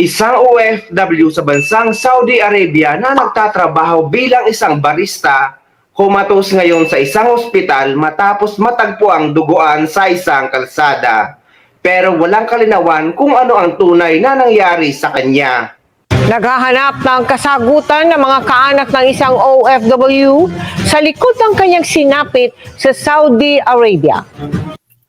Isang OFW sa bansang Saudi Arabia na nagtatrabaho bilang isang barista, kumatos ngayon sa isang ospital matapos matagpo ang duguan sa isang kalsada. Pero walang kalinawan kung ano ang tunay na nangyari sa kanya. Naghahanap ng kasagutan ng mga kaanak ng isang OFW sa likod ng kanyang sinapit sa Saudi Arabia.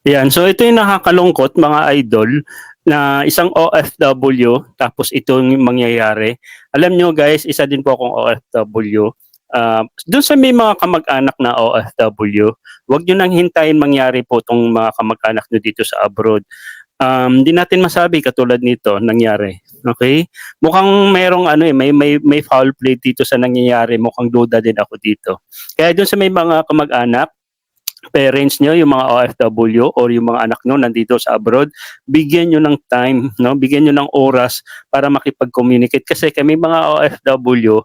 Yan, so ito yung nakakalungkot mga idol na isang OFW tapos ito yung mangyayari. Alam nyo guys, isa din po akong OFW. Uh, doon sa may mga kamag-anak na OFW, huwag nyo nang hintayin mangyari po itong mga kamag-anak nyo dito sa abroad. Um, di natin masabi katulad nito nangyari. Okay? Mukhang merong ano eh, may, may, may foul play dito sa nangyayari. Mukhang duda din ako dito. Kaya doon sa may mga kamag-anak, parents nyo, yung mga OFW or yung mga anak nyo nandito sa abroad, bigyan nyo ng time, no? bigyan nyo ng oras para makipag-communicate. Kasi kami mga OFW,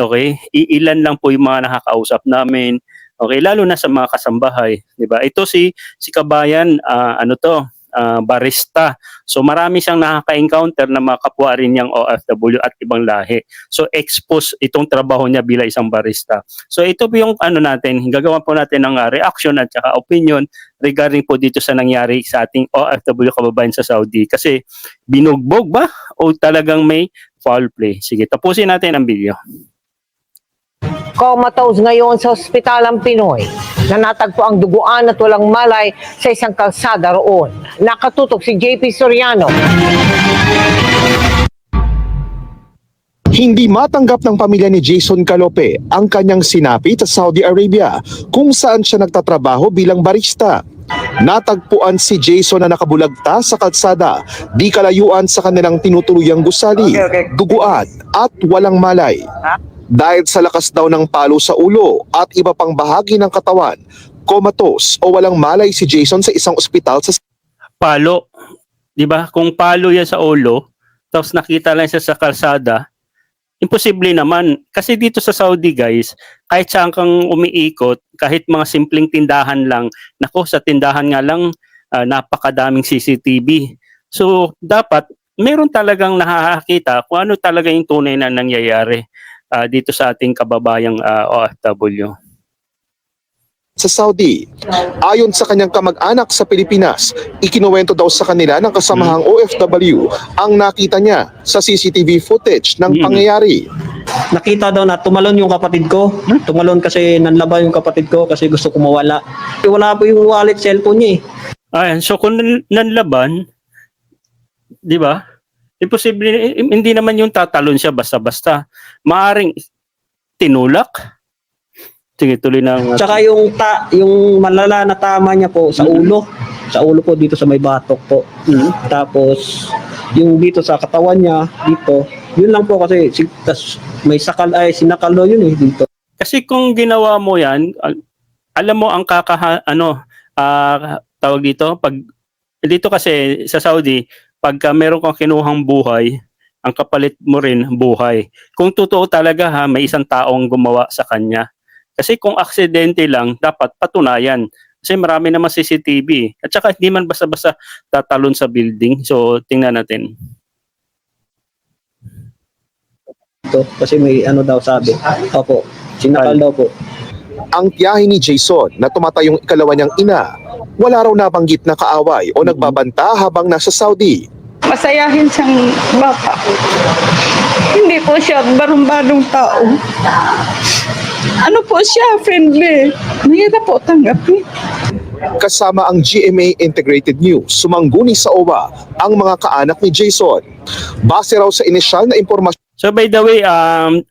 okay, iilan lang po yung mga nakakausap namin, okay, lalo na sa mga kasambahay, di ba? Ito si si Kabayan, ah, ano to, ah, barista. So marami siyang nakaka-encounter na mga kapwa rin niyang OFW at ibang lahi. So expose itong trabaho niya bilang isang barista. So ito po yung ano natin, gagawa po natin ng ah, reaction at saka opinion regarding po dito sa nangyari sa ating OFW kababayan sa Saudi. Kasi binugbog ba o talagang may foul play? Sige, tapusin natin ang video. Comatose ngayon sa ospital ang Pinoy na natagpo ang duguan at walang malay sa isang kalsada roon. Nakatutok si JP Soriano. Hindi matanggap ng pamilya ni Jason Calope ang kanyang sinapit sa Saudi Arabia kung saan siya nagtatrabaho bilang barista. Natagpuan si Jason na nakabulagta sa kalsada, di kalayuan sa kanilang tinutuluyang gusali, Okay, okay. duguan at walang malay. Dahil sa lakas daw ng palo sa ulo at iba pang bahagi ng katawan, komatos o walang malay si Jason sa isang ospital sa Palo, 'di ba? Kung palo 'yan sa ulo, tapos nakita lang siya sa kalsada, imposible naman. Kasi dito sa Saudi, guys, kahit saan kang umiikot, kahit mga simpleng tindahan lang, nako sa tindahan nga lang ah, napakadaming CCTV. So, dapat meron talagang nakakakita kung ano talaga yung tunay na nangyayari ah, dito sa ating kababayang ah, OFW. sa Saudi. Ayon sa kanyang kamag-anak sa Pilipinas, ikinuwento daw sa kanila ng kasamahang OFW ang nakita niya sa CCTV footage ng Mm. pangyayari. nakita daw na tumalon yung kapatid ko. Tumalon kasi nanlaba yung kapatid ko kasi gusto ko mawala. Wala po yung wallet, cellphone niya eh. Ayan, so kung nan- nanlaban, 'di ba? Imposible hindi naman yung tatalon siya basta-basta. Maaring tinulak. Sige, tuloy na. ang- Tsaka yung ta yung malala na tama niya po sa ulo. Sa ulo po dito sa may batok po. Mhm. Tapos yung dito sa katawan niya dito, yun lang po kasi si, tas may sakal ay sinakalo yun eh dito. Kasi kung ginawa mo 'yan, al- alam mo ang kakaha ano, ah, tawag dito, pag dito kasi sa Saudi, pagka meron kang kinuhang buhay, ang kapalit mo rin buhay. Kung totoo talaga ha, may isang taong gumawa sa kanya. Kasi kung aksidente lang, dapat patunayan. Kasi marami naman CCTV. At saka hindi man basta-basta tatalon sa building. So, tingnan natin. Ito, kasi may ano daw sabi. Opo, sinakal daw po. Ang tiyahin ni Jason na tumatayong ikalawa niyang ina, wala raw nabanggit na kaaway o nagbabanta habang nasa Saudi. Masayahin siyang bata. Hindi po siya barumbadong tao. Ano po siya, friendly. Mahirap po tanggapin. Kasama ang GMA Integrated News, sumangguni sa OWA ang mga kaanak ni Jason. Base raw sa inisyal na impormasyon So by the way, um,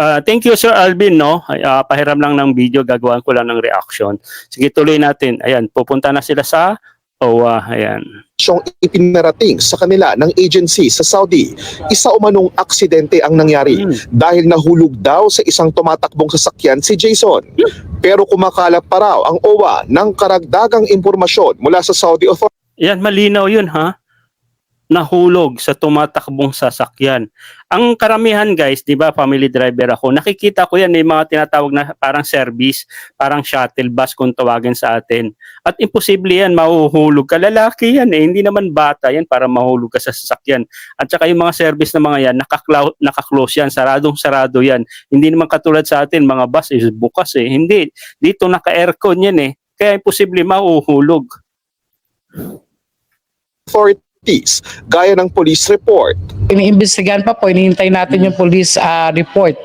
uh, thank you Sir Alvin, no? Ay, ah, pahiram lang ng video, gagawan ko lang ng reaction. Sige, tuloy natin. Ayan, pupunta na sila sa OWA. Ayan. ipinarating sa kanila ng agency sa Saudi. Isa umanong aksidente ang nangyari Hmm. dahil nahulog daw sa isang tumatakbong sasakyan si Jason. Pero kumakalap pa raw ang OWA ng karagdagang impormasyon mula sa Saudi authorities Ayan, malinaw yun, ha? Nahulog sa tumatakbong sasakyan. Ang karamihan guys, 'di ba, family driver ako. Nakikita ko 'yan, may mga tinatawag na parang service, parang shuttle bus kung tawagin sa atin. At imposible 'yan mahuhulog ka. Lalaki 'yan eh, hindi naman bata 'yan para mahulog ka sa sasakyan. At saka yung mga service na mga 'yan, naka-close 'yan, saradong sarado 'yan. Hindi naman katulad sa atin, mga bus is bukas eh. Hindi, dito naka-aircon 'yan eh. Kaya imposible mahuhulog. Authorities gaya ng police report. iniimbestigahan pa po, inihintay natin yung police ah, report.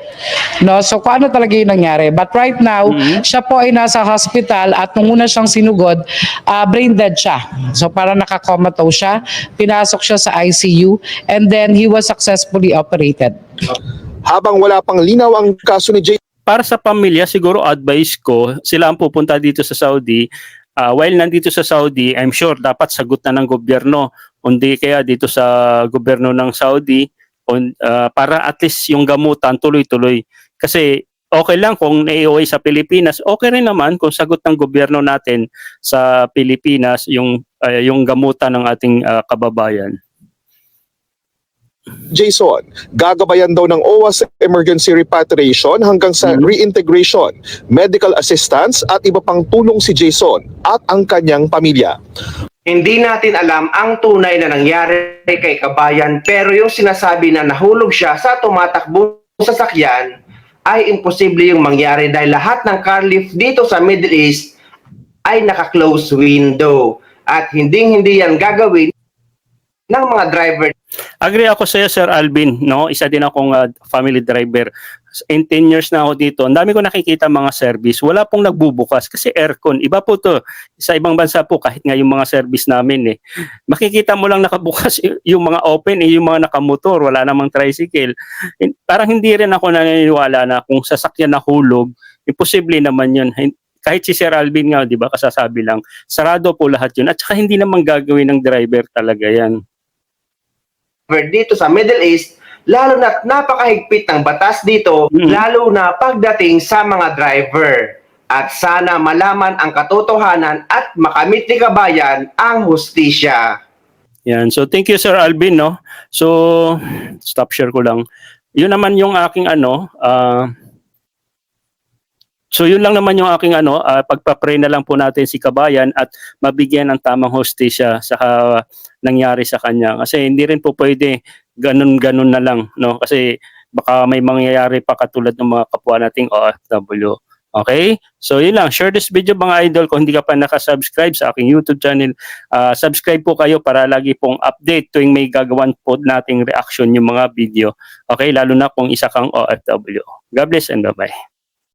No, so kung ano talaga yung nangyari. But right now, siya po ay nasa hospital at nung una siyang sinugod, ah, brain dead siya. So para nakakomatose siya, pinasok siya sa ICU and then he was successfully operated. Habang wala pang linaw ang kaso ni Jason para sa pamilya, siguro advice ko, sila ang pupunta dito sa Saudi. Ah, while nandito sa Saudi, I'm sure dapat sagot na ng gobyerno. Kundi kaya dito sa gobyerno ng Saudi, on, ah, para at least yung gamutan tuloy-tuloy. Kasi okay lang kung naiuwi sa Pilipinas, okay rin naman kung sagot ng gobyerno natin sa Pilipinas yung ah, yung gamutan ng ating ah, kababayan. Jason, gagabayan daw ng OWA sa emergency repatriation hanggang sa Mhm. reintegration, medical assistance at iba pang tulong si Jason at ang kanyang pamilya. Hindi natin alam ang tunay na nangyari kay Kabayan pero yung sinasabi na nahulog siya sa tumatakbong sasakyan ay imposible yung mangyari dahil lahat ng car lift dito sa Middle East ay naka-close window. At hindi hindi yan gagawin ng mga driver Agree ako sa iyo, Sir Alvin. No? Isa din akong uh, family driver. In 10 years na ako dito, ang dami ko nakikita mga service. Wala pong nagbubukas kasi aircon. Iba po to. Sa ibang bansa po, kahit nga yung mga service namin eh. Makikita mo lang nakabukas yung mga open, eh, yung mga nakamotor, wala namang tricycle. Parang hindi rin ako naniniwala na kung sasakyan na hulog, imposible naman yun. Kahit si Sir Alvin nga, di ba, kasasabi lang, sarado po lahat yun. At saka hindi naman gagawin ng driver talaga yan. Dito sa Middle East, lalo na napakahigpit ng batas dito, Mhm. lalo na pagdating sa mga driver. At sana malaman ang katotohanan at makamit ni kabayan ang hustisya. Yan. So thank you Sir Alvin no. So stop share ko lang. Yun naman yung aking ano ah, So yun lang naman yung aking ano ah, pagpa-pray na lang po natin si Kabayan at mabigyan ng tamang hostisya sa ah, nangyari sa kanya kasi hindi rin po pwede ganun-ganun na lang no kasi baka may mangyayari pa katulad ng mga kapwa nating OFW. Okay? So yun lang, share this video mga idol kung hindi ka pa nakasubscribe sa aking YouTube channel Ah, subscribe po kayo para lagi pong update tuwing may gagawan po nating reaction yung mga video. Okay, lalo na kung isa kang OFW. God bless and bye-bye.